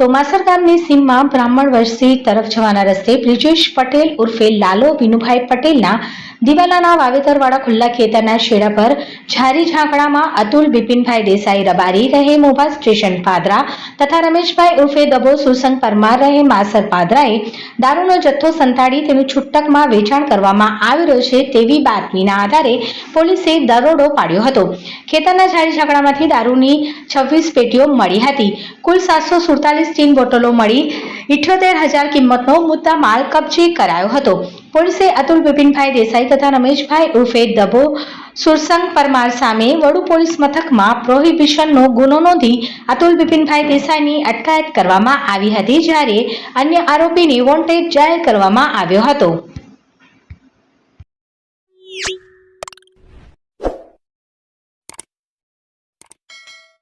તો માસર ગામની સીમમાં બ્રાહ્મણ વસ્તી તરફ જવાના રસ્તે બ્રિજેશ પટેલ ઉર્ફે લાલો વિનુભાઈ પટેલના દિવાલાના વાવેતરવાળા ખુલ્લા ખેતરના શેડા પર ઝારી ઝાંકડામાં અતુલ બિપિનભાઈ દેસાઈ રબારી રહે મોભા સ્ટેશન પાદરા તથા રમેશભાઈ ઉર્ફે દબો સુસંગ પરમાર રહે, માસર પાદરાએ દારૂનો જથ્થો સંતાડી તેનું છૂટકમાં વેચાણ કરવામાં આવી રહ્યો છે તેવી બાતમીના આધારે પોલીસે દરોડો પાડ્યો હતો. ખેતરના ઝારી ઝાંકડામાંથી દારૂની છવ્વીસ પેટીઓ મળી હતી. કુલ સાતસો સુડતાલીસ ટીન બોટલો મળી ઇઠ્યોતેર હજાર કિંમતનો મુદ્દા માલ કબજે કરાયો હતો. પોલીસે અતુલ બિપિનભાઈ દેસાઈ તથા રમેશભાઈ ઉર્ફે દબો સુરસંગ પરમાર સામે વડુ પોલીસ મથકમાં પ્રોહિબિશનનો ગુનો નોંધી અતુલ બિપિનભાઈ દેસાઈની અટકાયત કરવામાં આવી હતી જ્યારે અન્ય આરોપીને વોન્ટેડ જાહેર કરવામાં આવ્યો હતો.